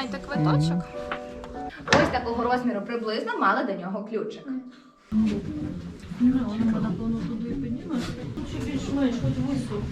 Тримайте квиточок. Ось такого розміру приблизно мали до нього ключик. Ще більш-менш, хоч високо.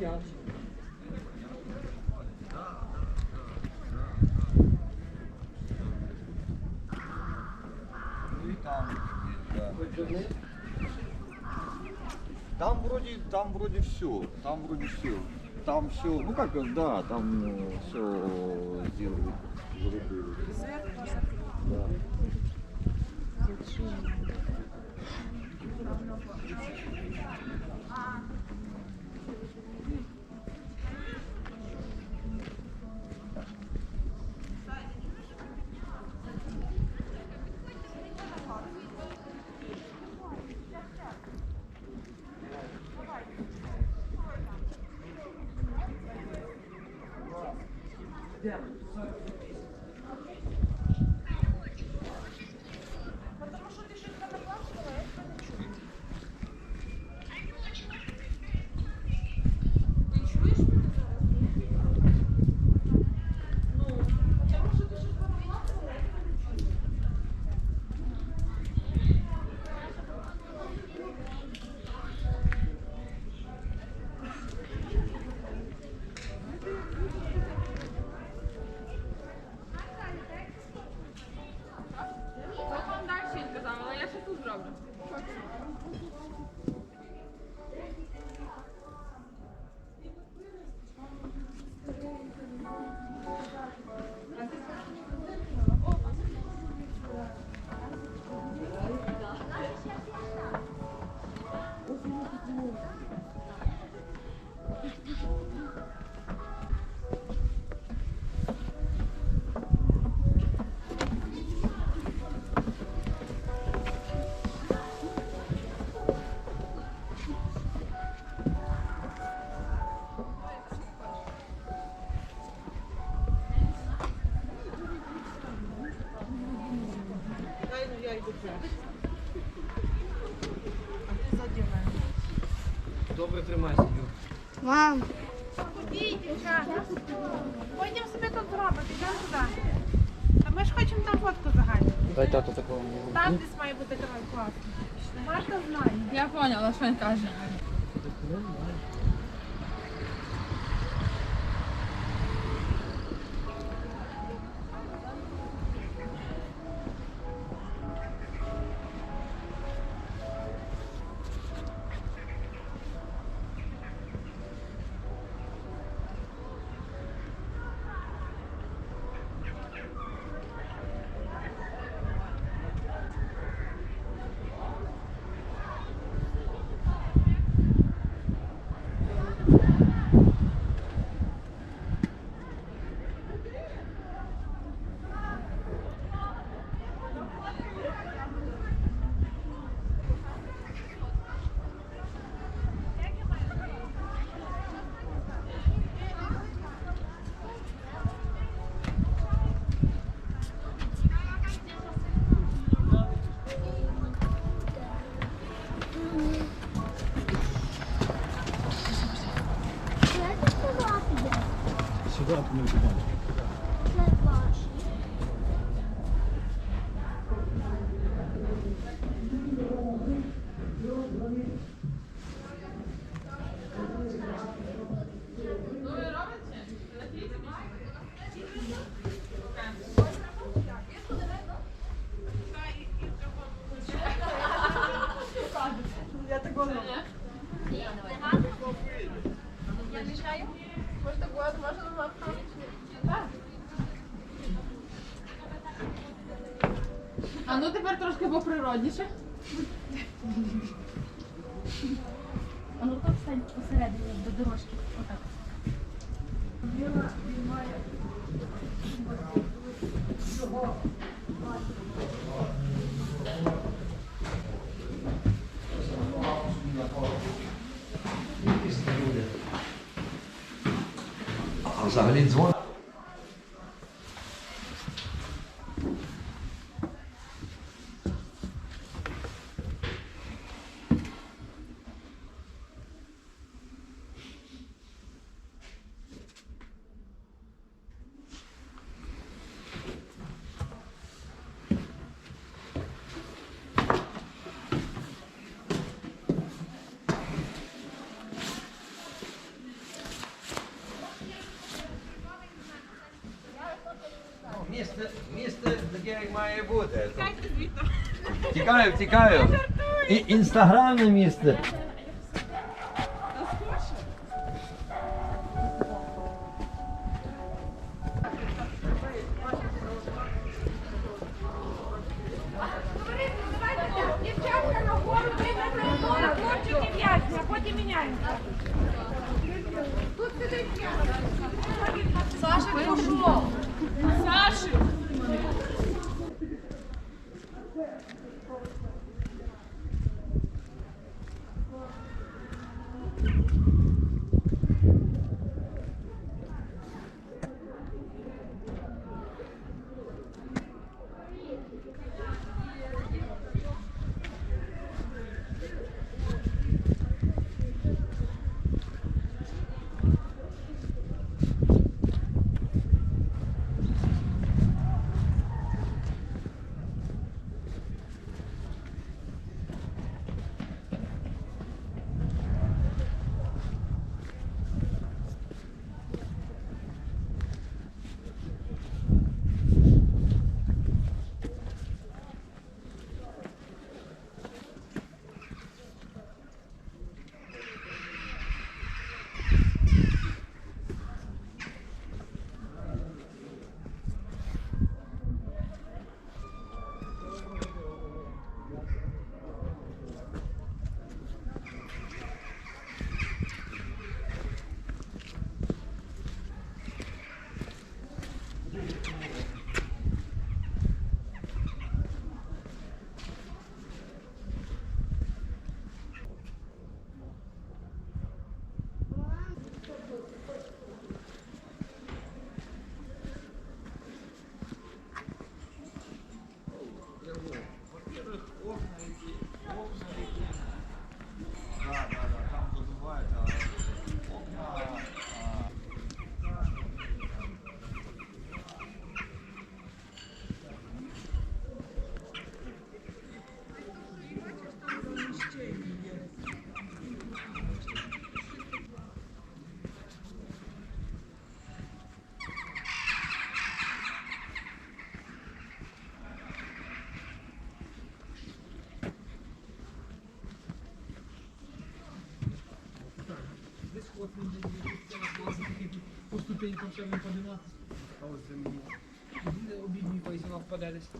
Ну и там есть, да. Там вроде, там вроде все, там вроде все. Там все, ну как, да, там все сделали. Да. Я Дай тату такого. Там десь має бути край класний. Марта знає. Я поняла, що він каже. Поприродніше. А ну так стань посередині до дорожки. Отак. А взагалі дзвон. Місце, місце таке має бути. Тікаю, тікаю. І, інстаграмне місце. По ступенькам ще не подиматися. А ось це мені. Обідній поїзд вона впаде десь.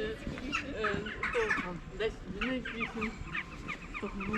Треба ще е, то, там, десь днів вісім тому.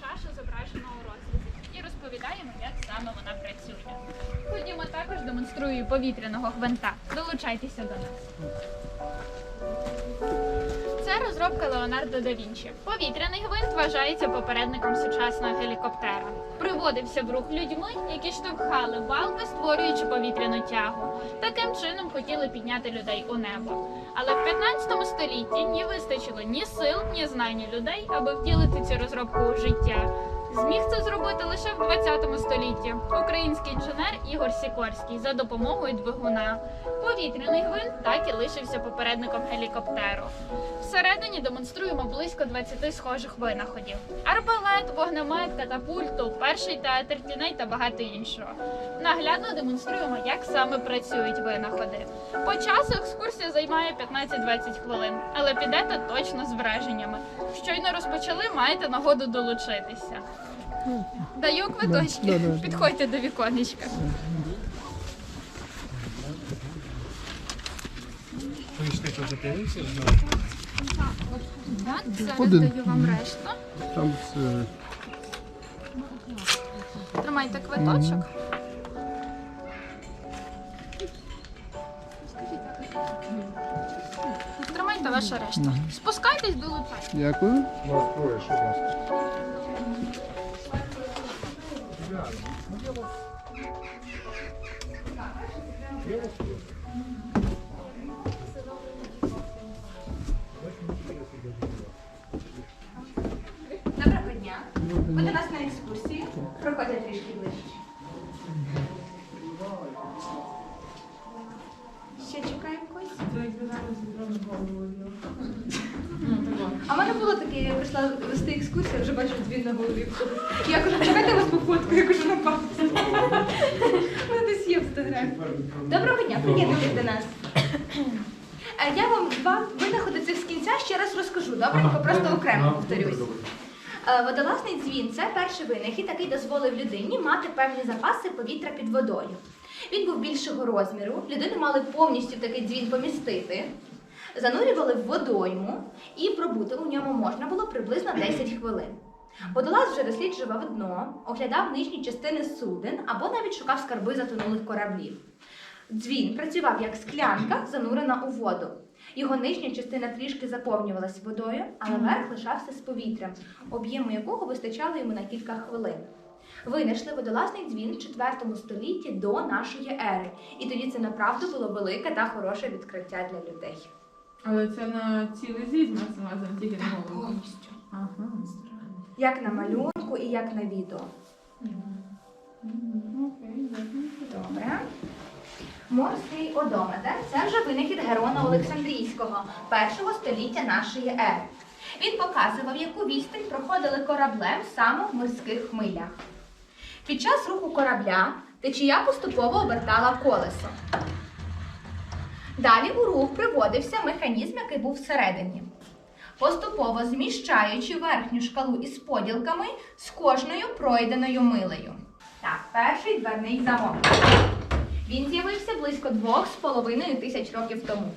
шаша зображена у розрізі і розповідаємо, як саме вона працює. Ходімо також демонструю повітряного гвинта. Долучайтеся до нас. Це розробка Леонардо да Вінчі. Повітряний гвинт вважається попередником сучасного гелікоптера. Приводився в рух людьми, які штовхали балки, створюючи повітряну тягу. Таким чином хотіли підняти людей у небо. Але в 15 столітті ні вистачило ні сил, ні знань людей, аби втілити цю розробку у життя. Зміг це зробити лише в 20 столітті український інженер Ігор Сікорський за допомогою двигуна. Повітряний гвинт так і лишився попередником гелікоптеру. Всередині демонструємо близько 20 схожих винаходів: арбалет, вогнемет, катапульту, перший театр тіней та багато іншого. Наглядно демонструємо, як саме працюють винаходи. По часу екскурсія займає 15-20 хвилин, але підете точно з враженнями. Щойно розпочали, маєте нагоду долучитися. Даю квиточки. Підходьте до віконечка. Так, зараз даю вам решту. Там це Тримайте квиточок. Тримайте ваша решта. Спускайтесь, до долучайтесь. дякую. Доброго дня. Ви до нас на екскурсії. Проходьте трішки ближче. Ще чекаємо когось? А в мене було таке, я прийшла вести екскурсію, вже бачу дві на голові. Я кажу, ще раз розкажу. Добренько, просто окремо повторюсь. Е, Водолазний дзвін це перший винахід, який дозволив людині мати певні запаси повітря під водою. Він був більшого розміру, людини мали повністю такий дзвін помістити, занурювали в водойму і пробути у ньому можна було приблизно 10 хвилин. Водолаз вже досліджував дно, оглядав нижні частини суден або навіть шукав скарби затонулих кораблів. Дзвін працював як склянка, занурена у воду. Його нижня частина трішки заповнювалась водою, але верх лишався з повітрям, об'єму якого вистачало йому на кілька хвилин. Винайшли водолазний дзвін в 4 столітті до нашої ери, і тоді це направду було велике та хороше відкриття для людей. Але це на цілий з'їзд нас зв'язано, тільки на голову. Повністю. Ага. Як на малюнку і як на відео. Окей. Добре. Морський одометр це вже винахід Герона Олександрійського, першого століття нашої ери. Він показував, яку відстань проходили кораблем саме в морських хмилях. Під час руху корабля течія поступово обертала колесо. Далі у рух приводився механізм, який був всередині. Поступово зміщаючи верхню шкалу із поділками з кожною пройденою милею. Так, перший дверний замок. Він з'явився близько двох з половиною тисяч років тому.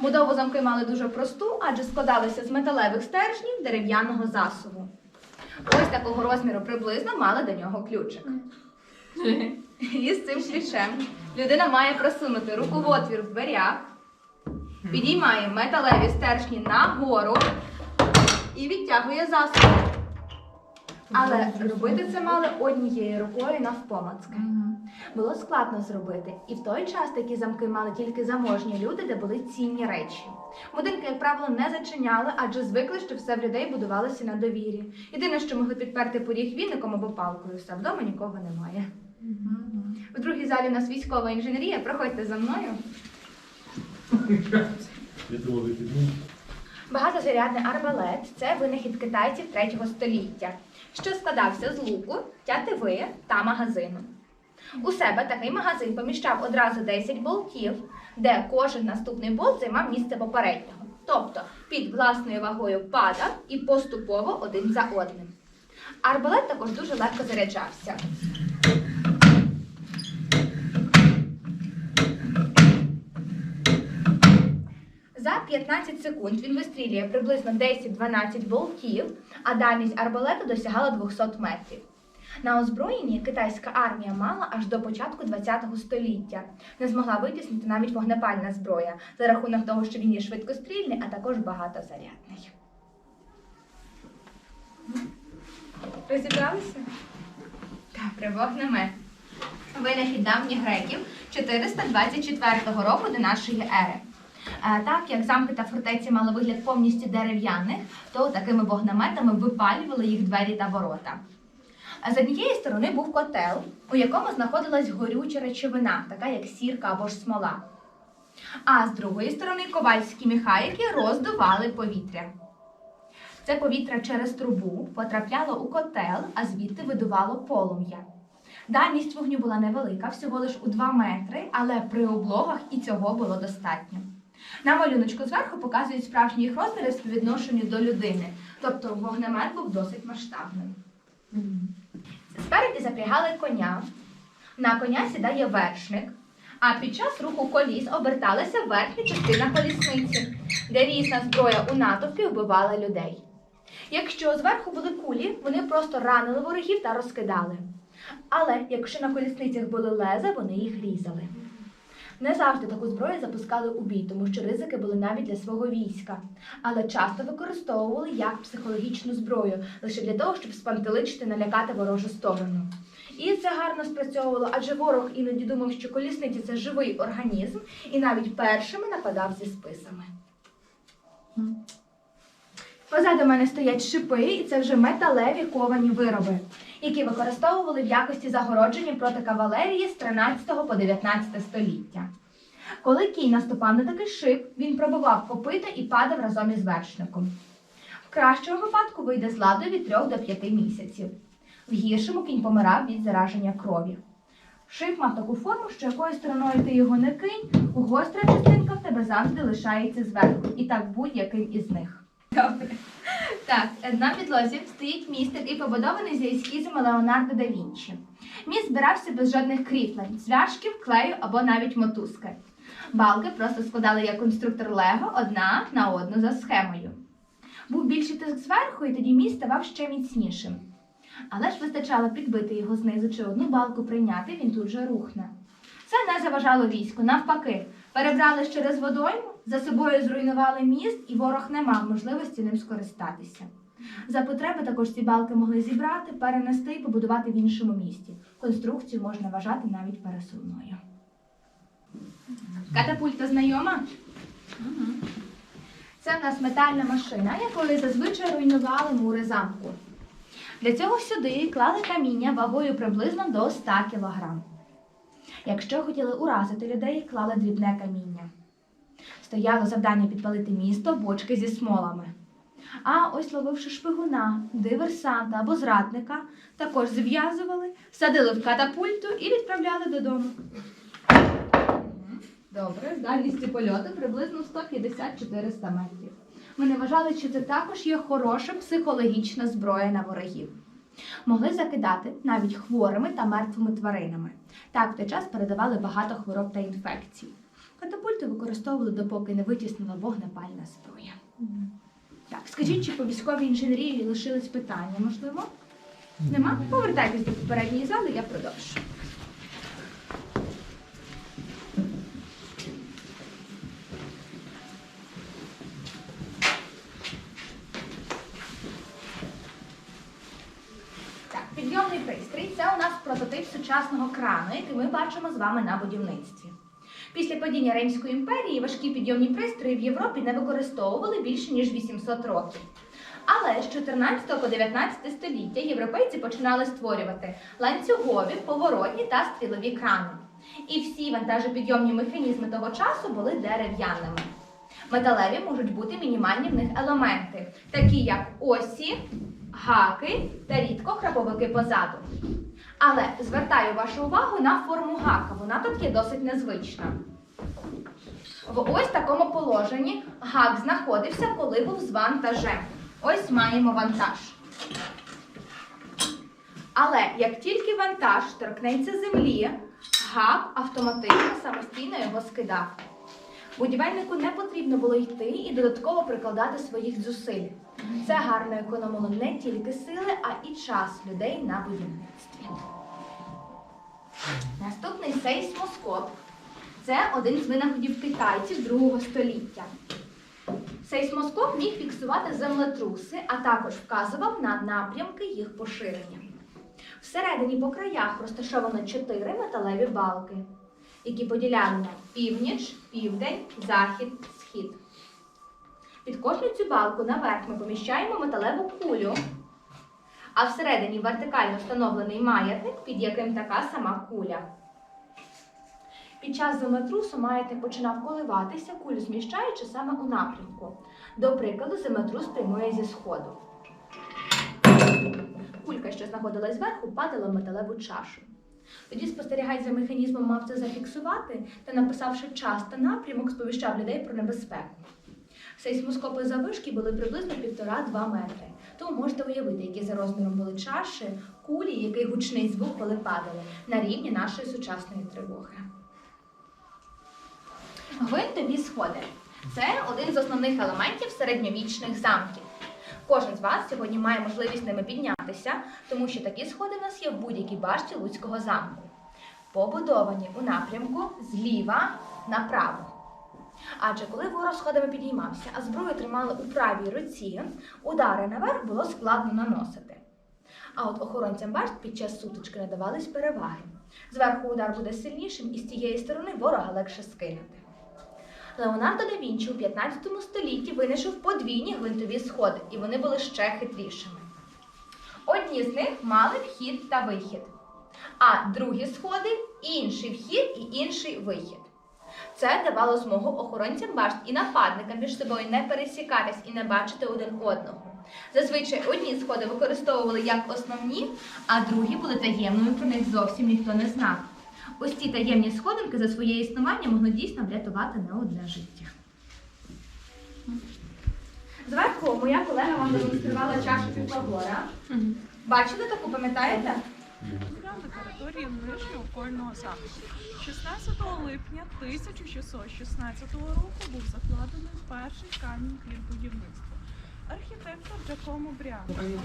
Будову замки мали дуже просту, адже складалися з металевих стержнів дерев'яного засуву. Ось такого розміру приблизно мали до нього ключик. І з цим ключем людина має просунути руку в отвір в дверях, підіймає металеві стержні нагору і відтягує засув. Але робити це мали однією рукою навпомацки. Було складно зробити, і в той час такі замки мали тільки заможні люди, де були цінні речі. Будинки, як правило, не зачиняли, адже звикли, що все в людей будувалося на довірі. Єдине, що могли підперти поріг віником або палкою, все вдома нікого немає. У другій залі у нас військова інженерія. Проходьте за мною. Багатозарядний арбалет це винахід китайців 3 століття, що складався з луку, тятиви та магазину. У себе такий магазин поміщав одразу 10 болтів, де кожен наступний болт займав місце попереднього. Тобто під власною вагою падав і поступово один за одним. Арбалет також дуже легко заряджався. За 15 секунд він вистрілює приблизно 10-12 болтів, а дальність арбалету досягала 200 метрів. На озброєнні китайська армія мала аж до початку ХХ століття. Не змогла витіснити навіть вогнепальна зброя за рахунок того, що він є швидкострільний, а також багатозарядний. Розібралися? Добре, вогнемет. Винахід давніх греків 424 року до нашої ери. Е, Так як замки та фортеці мали вигляд повністю дерев'яних, то такими вогнеметами випалювали їх двері та ворота. З однієї сторони був котел, у якому знаходилась горюча речовина, така як сірка або ж смола. А з другої сторони ковальські міхаїки роздували повітря. Це повітря через трубу потрапляло у котел, а звідти видувало полум'я. Дальність вогню була невелика, всього лиш у 2 метри, але при облогах і цього було достатньо. На малюночку зверху показують справжні їх розміри в співвідношенню до людини, тобто вогнемет був досить масштабним. Спереді запрягали коня. На коня сідає вершник, а під час руху коліс оберталася верхня частина колісниці, де різна зброя у натовпі вбивала людей. Якщо зверху були кулі, вони просто ранили ворогів та розкидали. Але якщо на колісницях були леза, вони їх різали. Не завжди таку зброю запускали у бій, тому що ризики були навіть для свого війська, але часто використовували як психологічну зброю, лише для того, щоб спантеличити, налякати ворожу сторону. І це гарно спрацьовувало, адже ворог іноді думав, що колісниці це живий організм, і навіть першими нападав зі списами. Позаду мене стоять шипи, і це вже металеві ковані вироби, які використовували в якості загородження проти кавалерії з 13 по 19 століття. Коли кінь наступав на такий шип, він пробував копита і падав разом із вершником. В кращому випадку вийде з ладу від 3 до 5 місяців. В гіршому кінь помирав від зараження крові. Шип мав таку форму, що якою стороною ти його не кинь, гостра частинка в тебе завжди лишається зверху, і так будь-яким із них. Так, на підлозі стоїть міст, який побудований за ескізами Леонардо да Вінчі. Міст збирався без жодних кріплень, зв'яжків, клею або навіть мотузки. Балки просто складали як конструктор Лего одна на одну за схемою. Був більший тиск зверху, і тоді міст ставав ще міцнішим. Але ж вистачало підбити його знизу чи одну балку прийняти, він тут же рухне. Це не заважало війську, навпаки, перебрали через водойму, за собою зруйнували міст, і ворог не мав можливості ним скористатися. За потреби також ці балки могли зібрати, перенести і побудувати в іншому місті. Конструкцію можна вважати навіть пересувною. Катапульта знайома? Це в нас метальна машина, якою зазвичай руйнували мури замку. Для цього сюди клали каміння вагою приблизно до 100 кг. Якщо хотіли уразити людей, клали дрібне каміння. Стояло завдання підпалити місто бочки зі смолами. А ось ловивши шпигуна, диверсанта або зрадника, також зв'язували, садили в катапульту і відправляли додому. Добре, дальність польоту приблизно 150-400 метрів. Вони вважали, що це також є хороша психологічна зброя на ворогів. Могли закидати навіть хворими та мертвими тваринами. Так в той час передавали багато хвороб та інфекцій. Катапульти використовували, допоки не витіснила вогнепальна зброя. Так, скажіть, чи по військовій інженерії лишились питання, можливо? Нема? Повертайтесь до попередньої зали, я продовжу. Сучасного крану, який ми бачимо з вами на будівництві. Після падіння Римської імперії важкі підйомні пристрої в Європі не використовували більше ніж 800 років. Але з 14 по 19 століття європейці починали створювати ланцюгові, поворотні та стрілові крани. І всі вантажопідйомні механізми того часу були дерев'яними. Металеві можуть бути мінімальні в них елементи, такі як осі, гаки та рідко храповики позаду. Але звертаю вашу увагу на форму гака. Вона тут є досить незвична. В ось такому положенні гак знаходився, коли був з вантажем. Ось маємо вантаж. Але як тільки вантаж торкнеться землі, гак автоматично самостійно його скидав. Будівельнику не потрібно було йти і додатково прикладати своїх зусиль. Це гарно економило не тільки сили, а і час людей на будівництві. Наступний сейсмоскоп це один з винаходів китайців другого століття. Сейсмоскоп міг фіксувати землетруси, а також вказував на напрямки їх поширення. Всередині по краях розташовано чотири металеві балки, які поділяли північ, південь, захід, схід. Під кожну цю балку наверх ми поміщаємо металеву кулю, а всередині вертикально встановлений маятник, під яким така сама куля. Під час землетрусу маятник починав коливатися, кулю зміщаючи саме у напрямку. До прикладу, землетрус прямує зі сходу. Кулька, що знаходилась зверху, падала в металеву чашу. Тоді спостерігач за механізмом мав це зафіксувати та, написавши час та напрямок, сповіщав людей про небезпеку. Сейсмоскопи завишки були приблизно 1,5-2 метри. Тому можете уявити, які за розміром були чаші, кулі, який гучний звук, коли падали, на рівні нашої сучасної тривоги. Гвинтові сходи це один з основних елементів середньовічних замків. Кожен з вас сьогодні має можливість ними піднятися, тому що такі сходи в нас є в будь-якій башті Луцького замку. Побудовані у напрямку зліва направо. Адже коли ворог сходами підіймався, а зброю тримали у правій руці, удари наверх було складно наносити. А от охоронцям башт під час сутички не давались переваги. Зверху удар буде сильнішим, і з тієї сторони ворога легше скинути. Леонардо да Вінчі у 15 столітті винайшов подвійні гвинтові сходи, і вони були ще хитрішими. Одні з них мали вхід та вихід, а другі сходи інший вхід і інший вихід. Це давало змогу охоронцям башт і нападникам між собою не пересікатись і не бачити один одного. Зазвичай одні сходи використовували як основні, а другі були таємними, про них зовсім ніхто не знав. Ось ці таємні сходинки за своє існування могли дійсно врятувати не одне життя. Зверху моя колега вам демонструвала чашу Піфагора. Бачили таку, пам'ятаєте? на території нижнього окольного замку. 16 липня 1616 року був закладений перший камінь під будівництво. Архітектор Джакомо Бріано. Я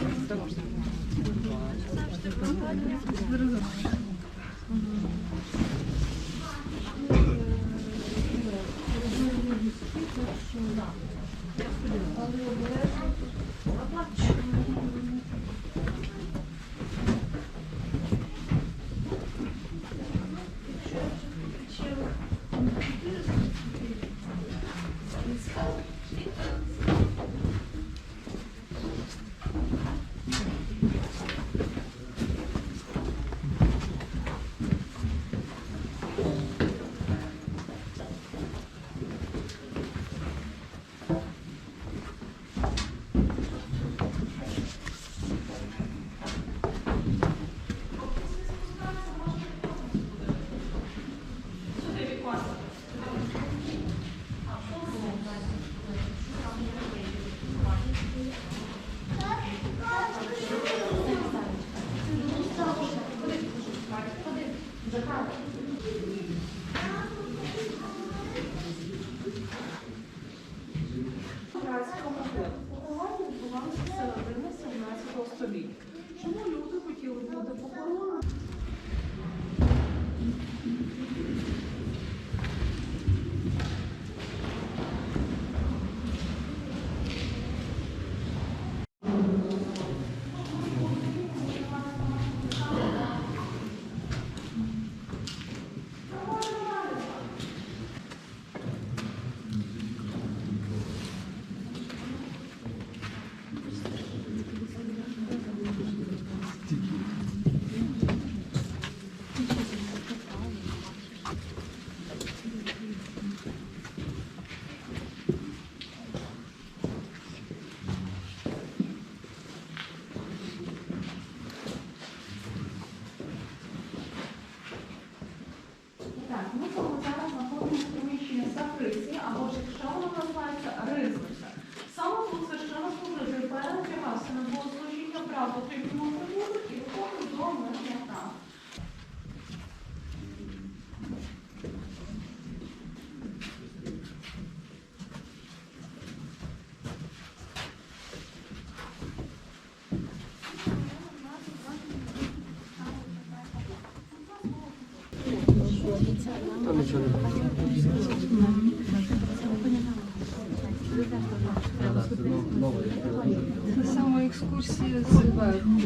Це саме екскурсія з верху.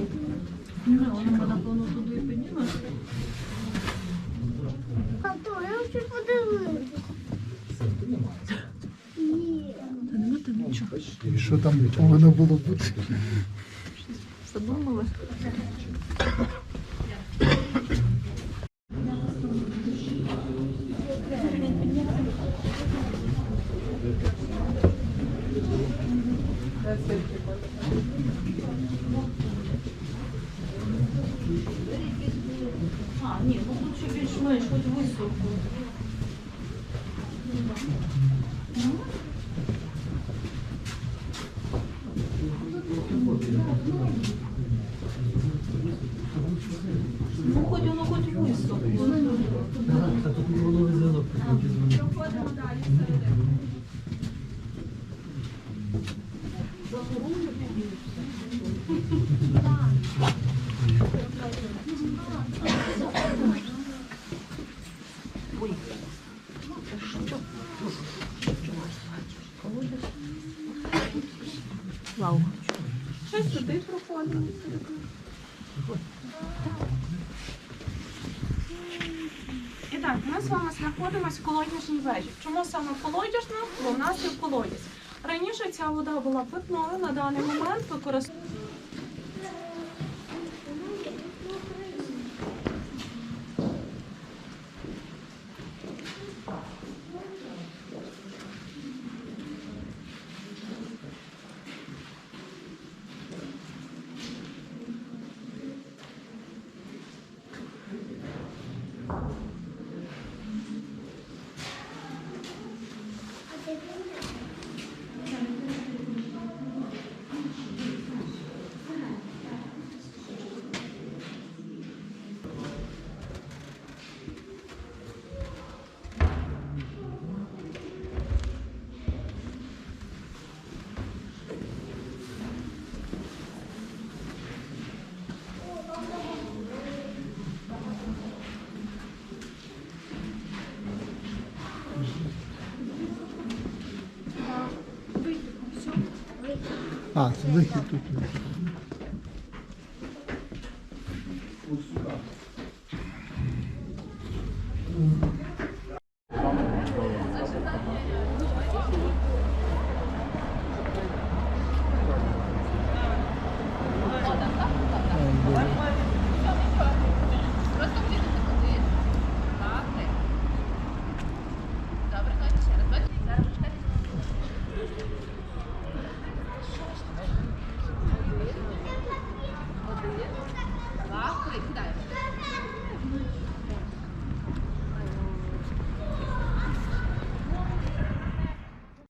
А то я хочу подивитися. Ні. І що там повинно було бути? А, ні, ну тут ще більш-менш хоч високо. Ну, хоч воно хоч високо. Щось туди проходимо. І так, ми з вами знаходимося в колодяжній вежі. Чому саме колодяжна? Бо в нас є колодязь. Раніше ця вода була питною, на даний момент використовується. А, це вихід тут.